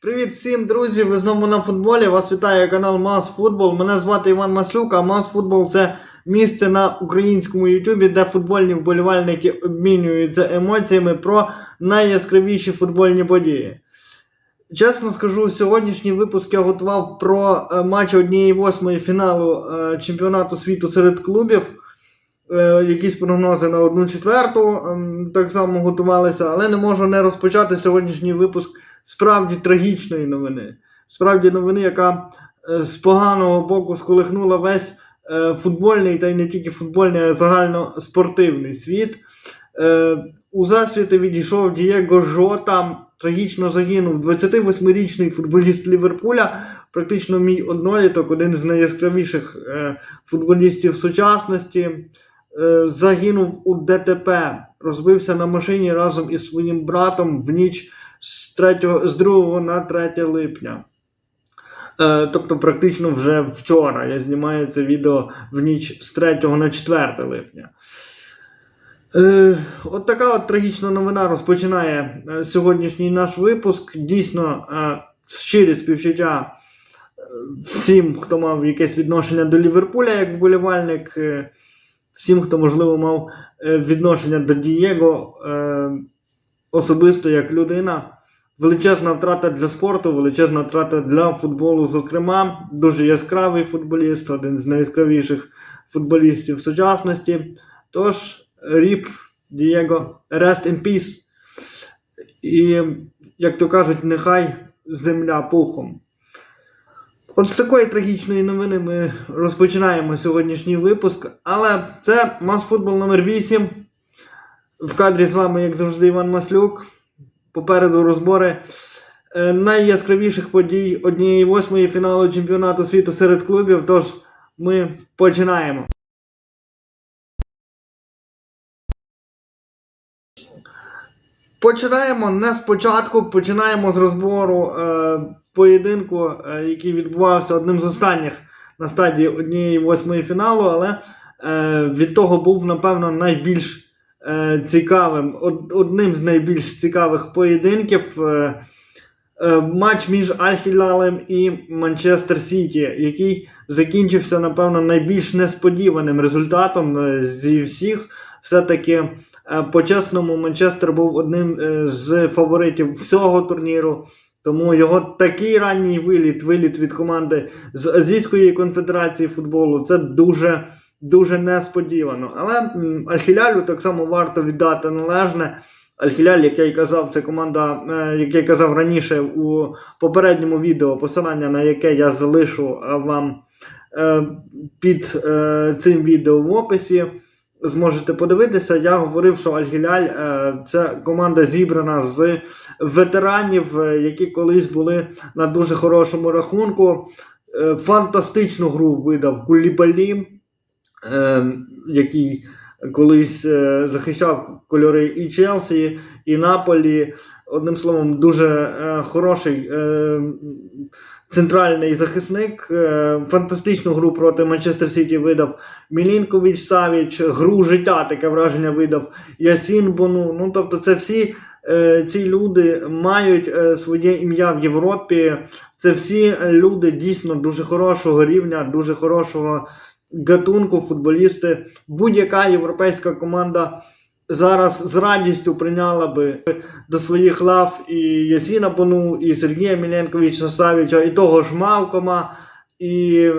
Привіт всім, друзі! Ви знову на футболі. Вас вітає канал Мас Футбол. Мене звати Іван Маслюк, а Мас Футбол це місце на українському Ютубі, де футбольні вболівальники обмінюються емоціями про найяскравіші футбольні події. Чесно скажу, сьогоднішній випуск я готував про е, матч однієї восьмої фіналу е, чемпіонату світу серед клубів. Е, якісь прогнози на одну четверту ем, так само готувалися, але не можу не розпочати сьогоднішній випуск справді трагічної новини. Справді новини, яка е, з поганого боку сколихнула весь е, футбольний, та й не тільки футбольний, а загальноспортивний світ. Е, у засвіти відійшов Дієго Жота, трагічно загинув 28-річний футболіст Ліверпуля, практично мій одноліток, один з найяскравіших футболістів сучасності. Загинув у ДТП, розбився на машині разом із своїм братом в ніч з, 3, з 2 на 3 липня. Е, тобто, практично вже вчора. Я знімаю це відео в ніч з 3 на 4 липня. Е, от така от трагічна новина розпочинає е, сьогоднішній наш випуск. Дійсно, е, щирі співчуття е, всім, хто мав якесь відношення до Ліверпуля як вболівальник, всім, хто, можливо, мав відношення до Дієго особисто як людина. Величезна втрата для спорту, величезна втрата для футболу, зокрема, дуже яскравий футболіст, один з найяскравіших футболістів сучасності. Тож, Ріп Дієго, rest in peace. І, як то кажуть, нехай земля пухом. От з такої трагічної новини ми розпочинаємо сьогоднішній випуск. Але це Масфутбол номер 8 В кадрі з вами, як завжди, Іван Маслюк. Попереду розбори е, найяскравіших подій однієї восьмої фіналу чемпіонату світу серед клубів. Тож ми починаємо. Починаємо не спочатку, починаємо з розбору е, поєдинку, е, який відбувався одним з останніх на стадії однієї восьмої фіналу, але е, від того був, напевно, найбільш цікавим, одним з найбільш цікавих поєдинків. Е, е, матч між Аль-Хілалем і Манчестер Сіті, який закінчився, напевно, найбільш несподіваним результатом е, зі всіх. Все-таки е, по-чесному, Манчестер був одним е, з фаворитів всього турніру. Тому його такий ранній виліт, виліт від команди з Азійської конфедерації футболу, це дуже дуже несподівано. Але Аль-Хілялю так само варто віддати належне. Аль-Хіляль, як я й казав, це команда, е, як я казав раніше у попередньому відео, посилання на яке я залишу е, вам е, під цим відео в описі. Зможете подивитися, я говорив, що Аль-Гіляль це команда зібрана з ветеранів, які колись були на дуже хорошому рахунку. Фантастичну гру видав Кулібалі, який колись е, захищав кольори і Челсі, і Наполі. Одним словом, дуже е, хороший е, центральний захисник. Фантастичну гру проти Манчестер Сіті видав Мілінкович Савіч, гру життя, таке враження видав Ясін Бону. Ну, тобто, це всі ці люди мають своє ім'я в Європі. Це всі люди дійсно дуже хорошого рівня, дуже хорошого гатунку, футболісти. Будь-яка європейська команда зараз з радістю прийняла би до своїх лав і Ясіна Бону, і Сергія Міленковича Савіча, і того ж Малкома, і е,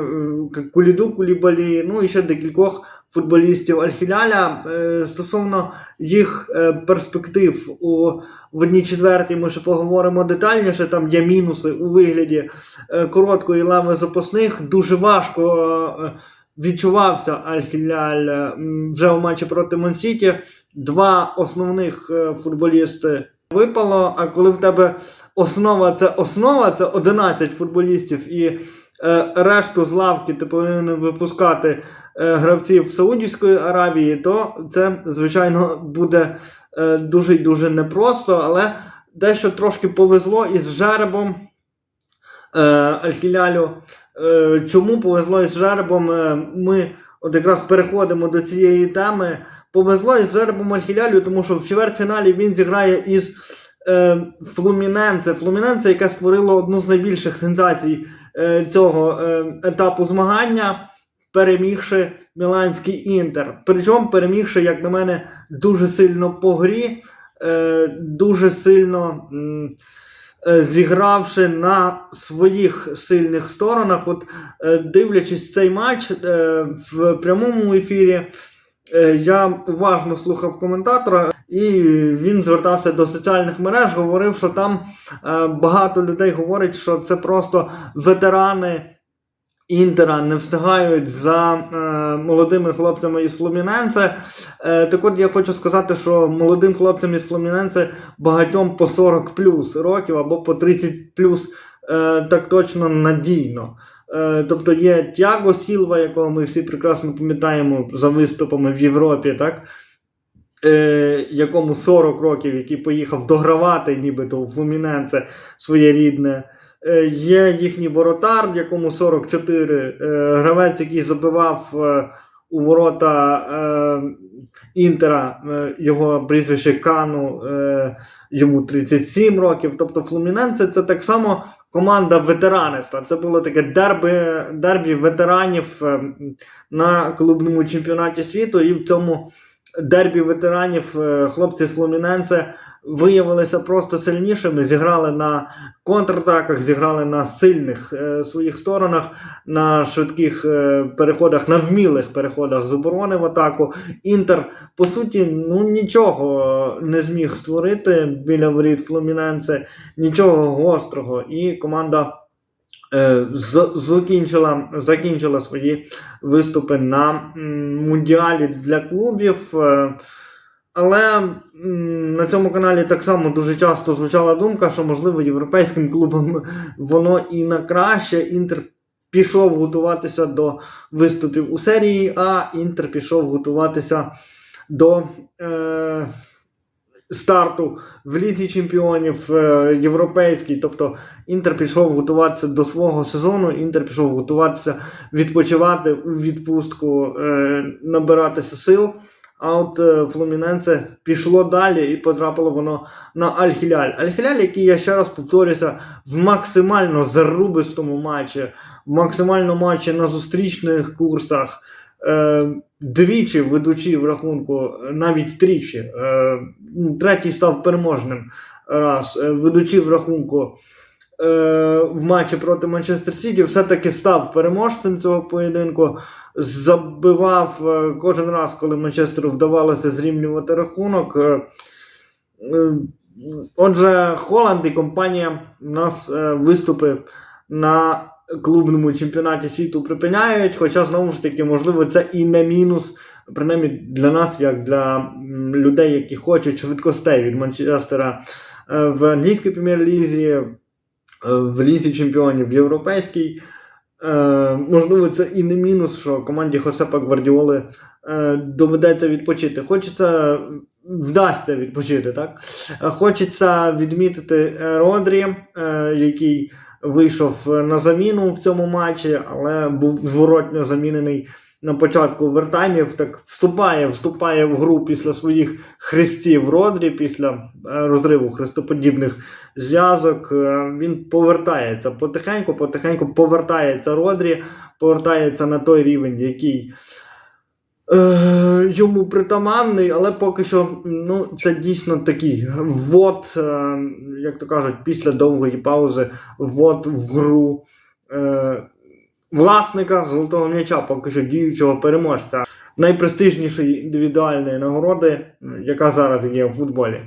Куліду Кулібалі, ну і ще декількох футболістів Альхіляля. Е, Стосовно їх е, перспектив у в одній четвертій ми ще поговоримо детальніше. Там є мінуси у вигляді короткої лави запасних. Дуже важко відчувався Аль-Хіляль е, вже у матчі проти Монсіті. Два основних е, футболісти випало. А коли в тебе основа це основа, це 11 футболістів, і е, решту з лавки ти повинен випускати е, гравців Саудівської Аравії, то це, звичайно, буде е, дуже й дуже непросто, але дещо трошки повезло із жеребом е, Аль-Хілялю. Е, чому повезло із жеребом? Е, ми от якраз переходимо до цієї теми. Повезло із жеребом Аль-Хілялю, тому що в чвертьфіналі він зіграє із е, Флуміненце. Флуміненце, яке створило одну з найбільших сенсацій е, цього е, етапу змагання, перемігши Міланський Інтер. Причому перемігши, як на мене, дуже сильно по грі, е, дуже сильно. м, Зігравши на своїх сильних сторонах, от е, дивлячись цей матч е, в прямому ефірі, е, я уважно слухав коментатора, і він звертався до соціальних мереж, говорив, що там е, багато людей говорить, що це просто ветерани Інтера не встигають за е, молодими хлопцями із Флуміненце. Е, так от я хочу сказати, що молодим хлопцям із Флуміненце багатьом по 40 плюс років або по 30 плюс е, так точно надійно. Е, тобто є Тяго Сілва, якого ми всі прекрасно пам'ятаємо за виступами в Європі, так? Е, якому 40 років, який поїхав догравати нібито у Флуміненце своє рідне. Е, Є їхній воротар, якому 44, е, гравець, який забивав е, у ворота Інтера, його прізвище Кану, йому 37 років. Тобто Флуміненце це так само команда ветераниства. Це було таке дербі, дербі ветеранів на клубному чемпіонаті світу, і в цьому дербі ветеранів хлопці з Флуміненце виявилися просто сильнішими, зіграли на контратаках, зіграли на сильних е, своїх сторонах, на швидких е, переходах, на вмілих переходах з оборони в атаку. Інтер, по суті, ну нічого не зміг створити біля воріт Флуміненце, нічого гострого. І команда. е, Закінчила, закінчила свої виступи на мундіалі для клубів. Але на цьому каналі так само дуже часто звучала думка, що можливо європейським клубам воно і на краще. Інтер пішов готуватися до виступів у серії А, Інтер пішов готуватися до е, старту в Лізі Чемпіонів е, європейській. Тобто Інтер пішов готуватися до свого сезону, Інтер пішов готуватися відпочивати у відпустку, е, набиратися сил. А от е, Флуміненце пішло далі і потрапило воно на Аль-Хіляль. Аль-Хіляль, який я ще раз повторюся, в максимально зарубистому матчі, в максимально матчі на зустрічних курсах, е, двічі ведучи в рахунку, навіть тричі. Е, третій став переможним раз, ведучи в рахунку. Е, В матчі проти Манчестер Сіті все-таки став переможцем цього поєдинку забивав е, кожен раз, коли Манчестеру вдавалося зрівнювати рахунок. Е, Отже, Холланд і компанія у нас е, виступи на клубному чемпіонаті світу припиняють. Хоча, знову ж таки, можливо, це і не мінус, принаймні для нас, як для людей, які хочуть швидкостей від Манчестера в англійській прем'єр-лізі, в лізі чемпіонів, в європейській. Е, можливо, це і не мінус, що команді Хосепа Гвардіоли е, доведеться відпочити. Хочеться, вдасться відпочити, так? Е, Хочеться відмітити е, Родрі, е, який вийшов на заміну в цьому матчі, але був зворотньо замінений на початку вертаймів. Так вступає, вступає в гру після своїх хрестів Родрі, після е, розриву хрестоподібних зв'язок. Е, Він повертається потихеньку, потихеньку повертається Родрі, повертається на той рівень, який е, йому притаманний, але поки що ну, це дійсно такий ввод, як то кажуть, після довгої паузи, ввод в гру. Власника золотого м'яча, поки що діючого переможця, найпрестижнішої індивідуальної нагороди, яка зараз є в футболі.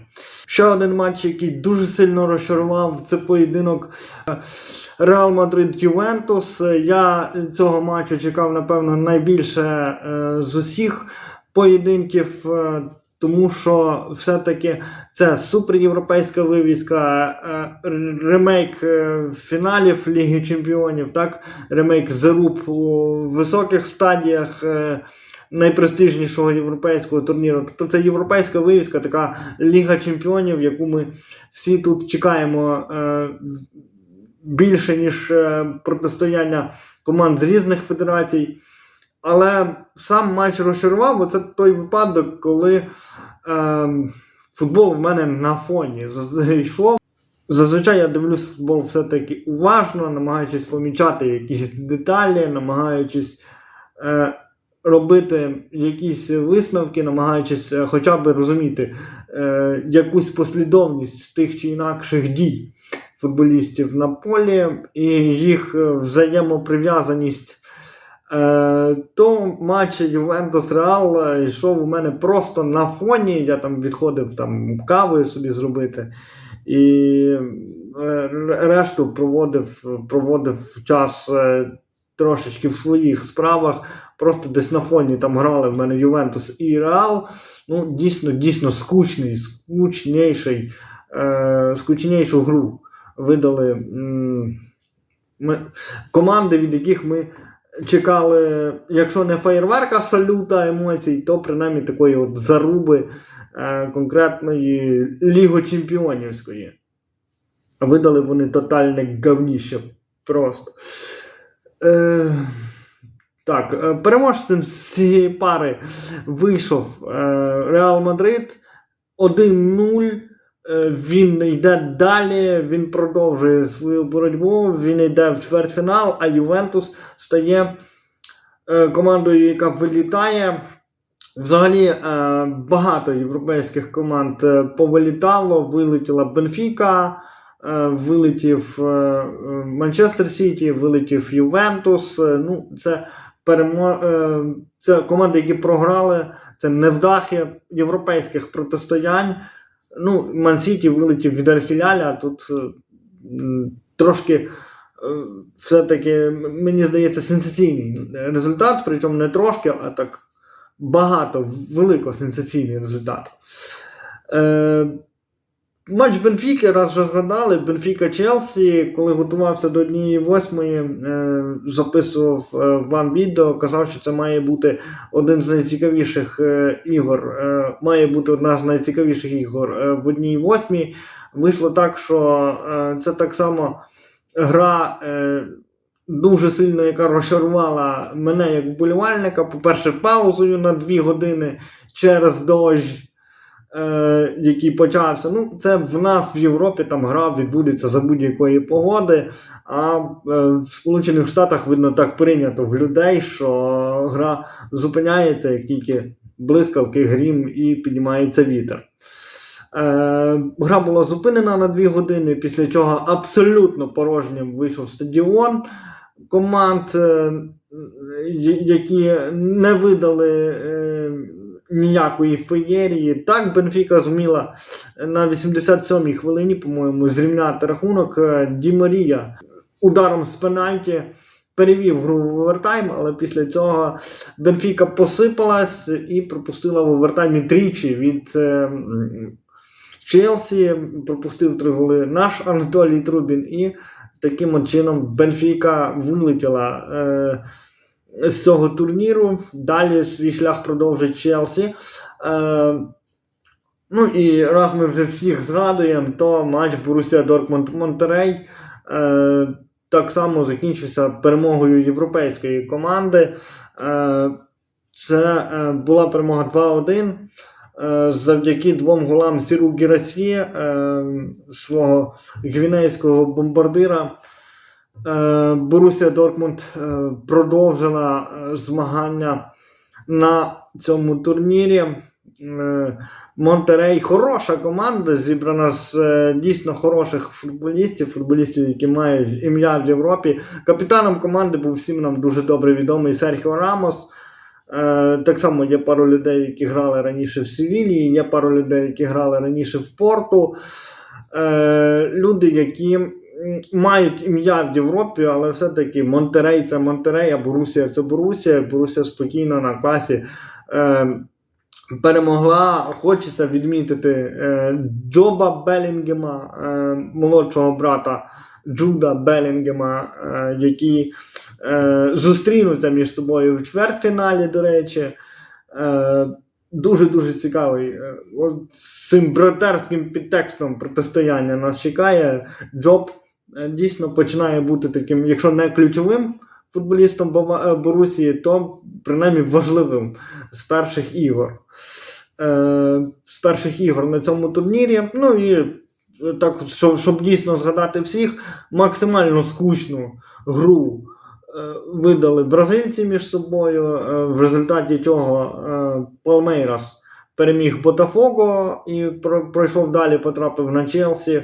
Ще один матч, який дуже сильно розчарував, це поєдинок Реал Мадрид Ювентус. Я цього матчу чекав, напевно, найбільше е, з усіх поєдинків, е, тому що все-таки це суперєвропейська вивіска, е, ремейк е, фіналів Ліги Чемпіонів, так? ремейк заруб у високих стадіях. е, Найпрестижнішого європейського турніру. Тобто це європейська вивіска, така Ліга Чемпіонів, яку ми всі тут чекаємо більше, ніж протистояння команд з різних федерацій. Але сам матч розчарував, бо це той випадок, коли е, футбол в мене на фоні зайшов. Зазвичай я дивлюсь футбол все-таки уважно, намагаючись помічати якісь деталі, намагаючись е, робити якісь висновки, намагаючись е, хоча б розуміти е, якусь послідовність тих чи інакших дій футболістів на полі і їх е, взаємоприв'язаність. Е, то матч Ювентус Реал е, йшов у мене просто на фоні. Я там відходив там кавою собі зробити. І е, решту проводив, проводив час трошечки в своїх справах. Просто десь на фоні там грали в мене Ювентус і Реал. Ну, дійсно, дійсно скучний, скучніший, е, скучнішу гру видали ми, команди, від яких ми чекали, якщо не феєрверка салюта емоцій, то принаймні такої от заруби е, конкретної Ліго Чемпіонівської. А видали вони тотальне говніще просто. Е, так, е, переможцем з цієї пари вийшов е, Реал Мадрид 1-0. Е, Він йде далі, він продовжує свою боротьбу, він йде в чвертьфінал, а Ювентус стає е, командою, яка вилітає. Взагалі е, багато європейських команд повилітало. Вилетіла Бенфіка, вилетів Манчестер Сіті, вилетів Ювентус. Ну, це, перемо... це команди, які програли, це невдахи європейських протистоянь. Ну, Ман-Сіті вилетів від Аль-Хіляля, тут е, трошки е, все-таки, мені здається, сенсаційний результат, причому не трошки, а так багато, велико сенсаційний результат. Е, матч Бенфіки, раз вже згадали, Бенфіка Челсі, коли готувався до однієї восьмої, е, записував е, вам відео, казав, що це має бути один з найцікавіших е, ігор, має бути одна з найцікавіших ігор в одній восьмій. Вийшло так, що це так само гра. Дуже сильно, яка розчарувала мене як вболівальника. По-перше, паузою на 2 години через дощ, е, який почався. Ну, це в нас в Європі там гра відбудеться за будь-якої погоди. А е, в Сполучених Штатах, видно, так прийнято в людей, що гра зупиняється, як тільки блискавки, грім і піднімається вітер. Е, гра була зупинена на 2 години, після чого абсолютно порожнім вийшов стадіон команд, е, які не видали е, ніякої феєрії. Так, Бенфіка зуміла на 87-й хвилині, по-моєму, зрівняти рахунок. Е, Ді Марія ударом з пенальті перевів гру в овертайм, але після цього Бенфіка посипалась і пропустила в овертаймі тричі від. е, Челсі пропустив три голи наш Анатолій Трубін, і таким чином Бенфіка вилетіла е, з цього турніру. Далі свій шлях продовжить Челсі. Е, ну і раз ми вже всіх згадуємо, то матч Борусія Дортмунд Монтерей е, так само закінчився перемогою європейської команди. Е, це е, була перемога 2-1 е, завдяки двом голам Сіру Гірасі, свого гвінейського бомбардира. Е, Борусія Дортмунд е, продовжила е, змагання на цьому турнірі. Монтерей хороша команда, зібрана з дійсно хороших футболістів, футболістів, які мають ім'я в Європі. Капітаном команди був всім нам дуже добре відомий Серхіо Рамос. Так само є пару людей, які грали раніше в Севілії, є пару людей, які грали раніше в Порту. Люди, які мають ім'я в Європі, але все-таки Монтерей це Монтерей, а Борусія це Борусія. Борусія спокійно на класі. Е, Перемогла, хочеться відмітити е, Джоба Белінгема, е, молодшого брата Джуда Белінгема, е, які е, зустрінуться між собою в чвертьфіналі, до речі. Е, Дуже-дуже цікавий. е, От з цим братерським підтекстом протистояння нас чекає. Джоб дійсно починає бути таким, якщо не ключовим футболістом е, Борусії, то принаймні важливим з перших ігор. е, з перших ігор на цьому турнірі. Ну і е, так, щоб, щоб дійсно згадати всіх, максимально скучну гру е, видали бразильці між собою, е, в результаті чого е, Палмейрас переміг Ботафого і пройшов далі, потрапив на Челсі.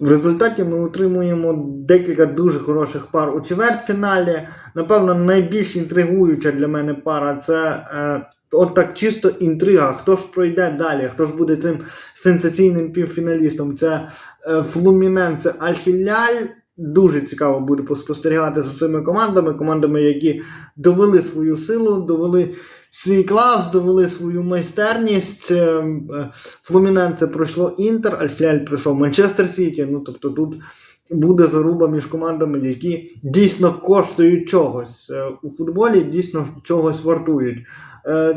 В результаті ми отримуємо декілька дуже хороших пар у чвертьфіналі. Напевно, найбільш інтригуюча для мене пара це е, от так чисто інтрига. Хто ж пройде далі? Хто ж буде цим сенсаційним півфіналістом? Це е, Флуміненце Альхіляль. Дуже цікаво буде поспостерігати за цими командами, командами, які довели свою силу, довели свій клас, довели свою майстерність. Е, е, Флуміненце пройшло Інтер, Альхіляль пройшов Манчестер Сіті. Ну тобто тут буде заруба між командами, які дійсно коштують чогось е, у футболі, дійсно чогось вартують.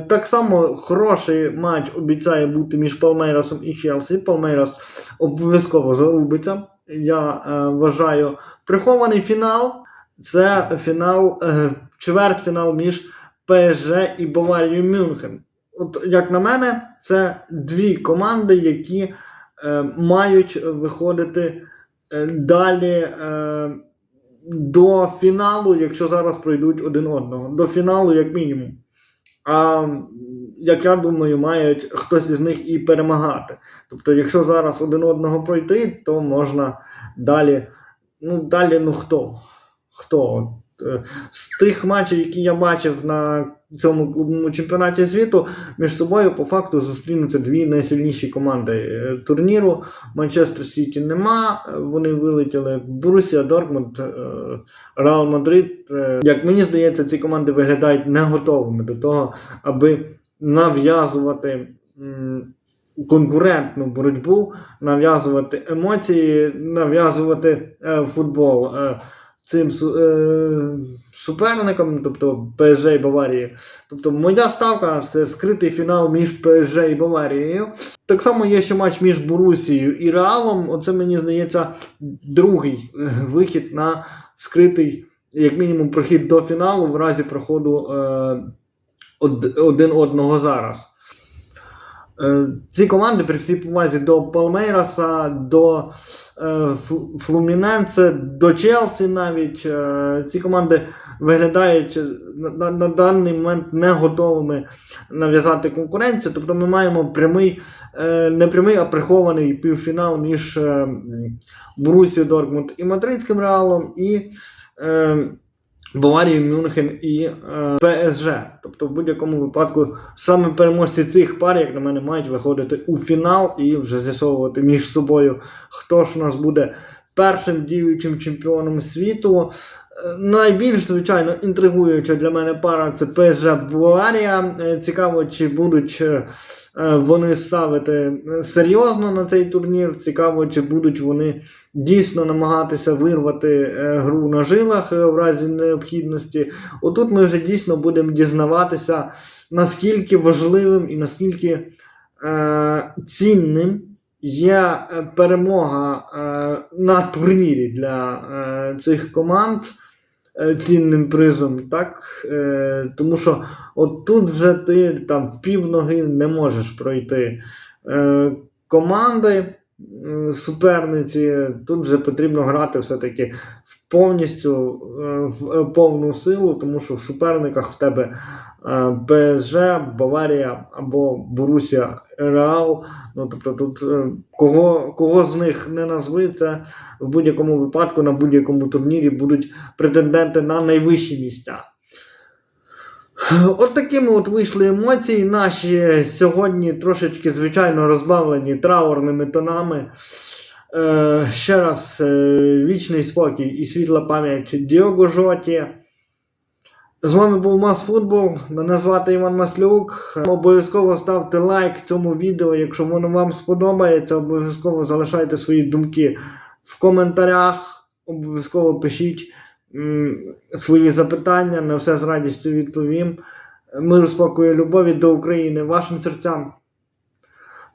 Так само хороший матч обіцяє бути між Палмейрасом і Челсі. Палмейрас обов'язково зарубиться. Я е, вважаю прихований фінал. Це фінал, е, чвертьфінал між ПСЖ і Баварією Мюнхен. От як на мене, це дві команди, які е, мають виходити е, далі е, до фіналу, якщо зараз пройдуть один одного. До фіналу, як мінімум. А як я думаю, мають хтось із них і перемагати. Тобто, якщо зараз один одного пройти, то можна далі. Ну, далі, ну хто? Хто? Е, З тих матчів, які я бачив на цьому клубному чемпіонаті світу, між собою по факту зустрінуться дві найсильніші команди е, турніру. Манчестер Сіті нема, вони вилетіли. Борусія, Дортмунд, е, Реал Мадрид. Як мені здається, ці команди виглядають не готовими до того, аби нав'язувати. Конкурентну боротьбу, нав'язувати емоції, нав'язувати е, футбол е, цим е, суперникам, тобто ПСЖ і Баварії. Тобто моя ставка це скритий фінал між ПСЖ і Баварією. Так само є ще матч між Борусією і Реалом. Оце мені здається другий вихід на скритий, як мінімум, прохід до фіналу в разі проходу од- один одного зараз. Е, Ці команди при всій повазі до Палмейраса, до е, Флуміненце, до Челсі навіть. е, Ці команди виглядають на, на, даний момент не готовими нав'язати конкуренцію. Тобто ми маємо прямий, не прямий, а прихований півфінал між е, м, Борусією Дортмунд і Мадридським Реалом, і Баварією Мюнхен і е, ПСЖ. Тобто, в будь-якому випадку саме переможці цих пар, як на мене, мають виходити у фінал і вже з'ясовувати між собою, хто ж у нас буде першим діючим чемпіоном світу. Е, Найбільш, звичайно, інтригуюча для мене пара це ПСЖ Баварія. Е, Цікаво, чи будуть е, вони ставити серйозно на цей турнір. Цікаво, чи будуть вони дійсно намагатися вирвати гру на жилах в разі необхідності. Отут ми вже дійсно будемо дізнаватися, наскільки важливим і наскільки е, цінним є е, перемога е, на турнірі для е, цих команд. Цінним призом, так? Е, тому що от тут вже ти там в півноги не можеш пройти. Е, команди е, суперниці, тут вже потрібно грати все-таки повністю в повну силу, тому що в суперниках в тебе е, ПСЖ, Баварія або Борусія Реал. Ну, тобто тут е, кого, кого з них не назви, це в будь-якому випадку на будь-якому турнірі будуть претенденти на найвищі місця. От такими от вийшли емоції наші сьогодні трошечки, звичайно, розбавлені траурними тонами. Е, ще раз е, вічний спокій і світла пам'ять Діого Жоті. З вами був Масфутбол. Мене звати Іван Маслюк. Обов'язково ставте лайк цьому відео, якщо воно вам сподобається. Обов'язково залишайте свої думки в коментарях. Обов'язково пишіть свої запитання. На все з радістю відповім. Миру, спокою, любові до України, вашим серцям.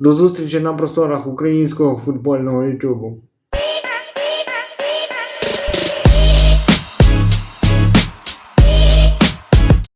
До зустрічі на просторах українського футбольного Ютубу.